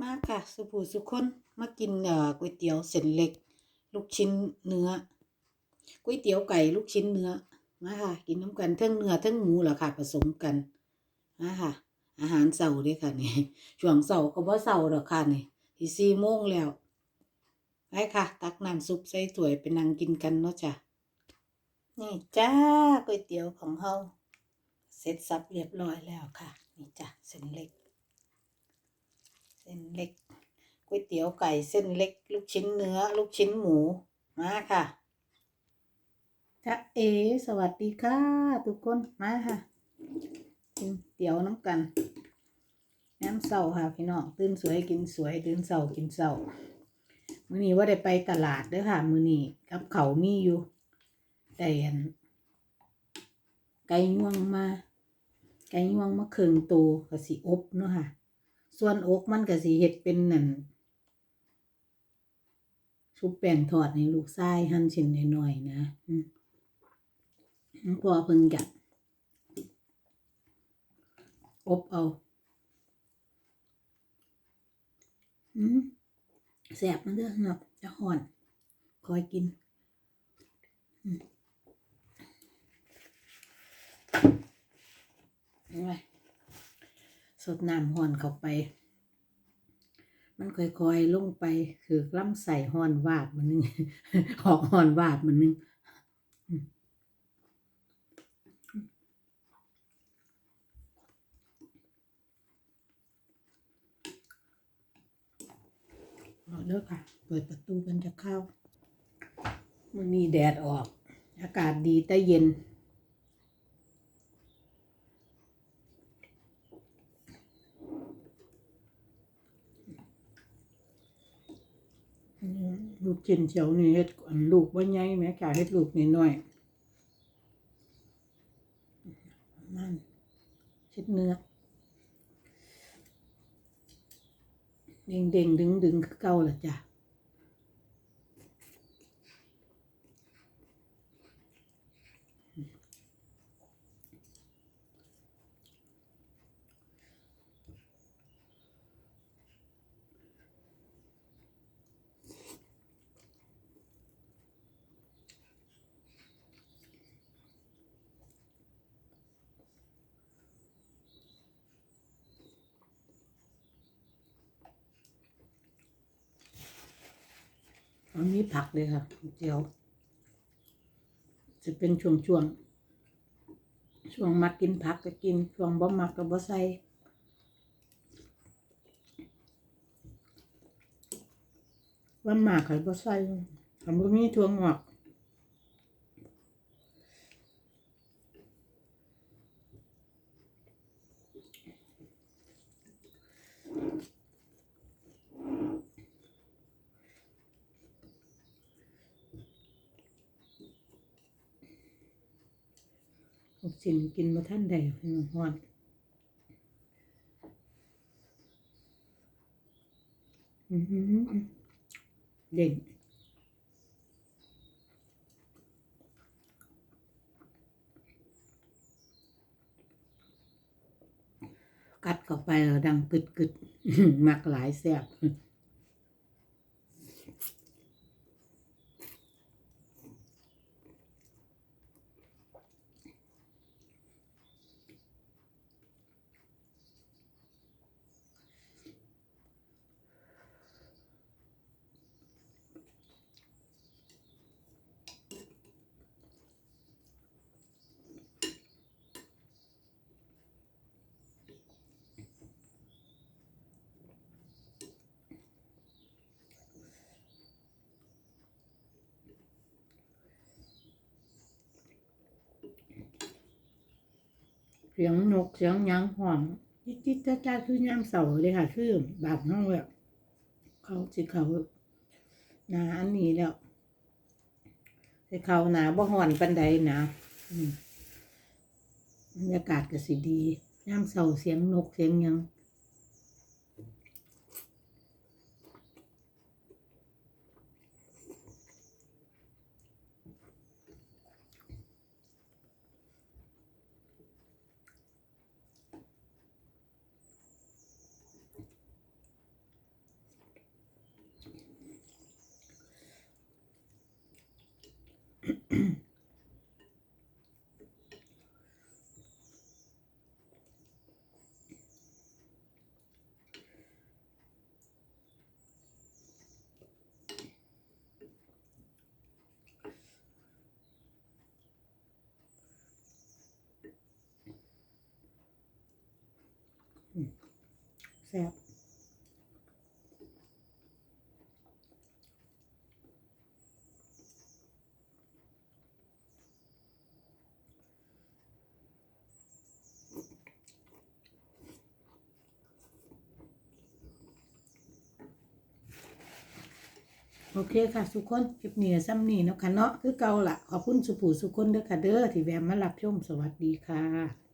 มาค่ะสุภูสุคนมากินเอ่อก๋วยเตี๋ยวเส้นเล็ก ลูกชิ้นเนื้อก๋วยเตี๋ยวไก่ลูกชิ้นเนื้อมาค่ะ กินน้ำกันเทั้งเนื้อเทั้งหมูเหรอค่ะ ผสมกันมาค่ะ อาหารเสาร์ด้วยค่ะนี่ช่วงเสาร์ก็บ่เสาร์ดอกค่ะนี่ที่สี่โมงแล้วไปค่ะ ตักน้ำซุปใส่ถ้วยไปนั่งกินกันเนาะจ้ะนี่จ้าก๋วยเตี๋ยวของเฮาเสร็จสับเรียบร้อยแล้วค่ะ นี่จ้ะเส้นเล็ก ส้นเล็กก๋วยเตี๋ยวไก่เส้นเล็ก ลูกชิ้นเนื้อ ลูกชิ้นหมูมาค่ะจ้าเอ สวัสดีค่ะ ทุกคนมาค่ะกินเตี๋ยวน้ำกัน น้ำเสาค่ะพี่น้องตื่นสวยกินสวยตื่นเสากินเสามื้อนี้ว่าได้ไปตลาดเด้อค่ะ มื้อนี้กับเขามีอยู่แต่อันไก่ย่วงมา ไก่ย่วงมาครึ่งตัวกสิอบเนาะค่ะ ส่วนอกมันก็สิเฮ็ดเป็นนั่นชุบแป้งทอดให้ลูกชายหั่นชิ้นน้อยๆนะพอเพิ่นกะอบเอาอืแสบมันเด้อเนาะจะห่อน คอยกินอืมไว้ สดน้ำห่อนเข้าไป มันค่อยๆลงไปคือล่ำใส่ห่อนวาดมันนึงหอกห่อนวาดมันนึงเอาเลิกค่ะ เปิดประตูกันจะเข้ามื่อนี้แดดออก อากาศดีแต่เย็น ลูกกินเฉียวนี่เฮ็ดอันลูกว่าใหญ่แม่กาเฮ็ดลูกน้อยนั่นเช็ดเนื้อเด้งเด้งดึงดึงคือเก่าละจ้ะ มันมีผักเลยค่ะเจียว จะเป็นช่วงช่วงๆช่วงมักกินผักก็กิน ช่วงบ่มักก็บ่ใส่ว่ามากก็บ่ใส่ทำบ่มีถั่วงอก ลู กชิ้นกินมาท่านใดพี่น้องฮ้อนเด่นกัดเข้าไปแล้วดังกึดกึดมักหลายแซ่บ สียงนกเสียงยังหองจิตจิตจ้าจ้าคือยามเสาเลยค่ะ คือบาดห้องแบบเขาสิเขาหนาอันนี้แล้วสิเขาหนาบ่ห่อนปันใดนะอืมบรรยากาศก็สิดียามเสาเสียงนกเสียงยัง แซ่บโอเคค่ะทุกคนคลิปนี้ซ้ำนี่นะคะเนาะคือเก่าละขอบคุณสุผูสุคนเด้อค่ะเด้อที่แวะมารับชมสวัสดีค่ะ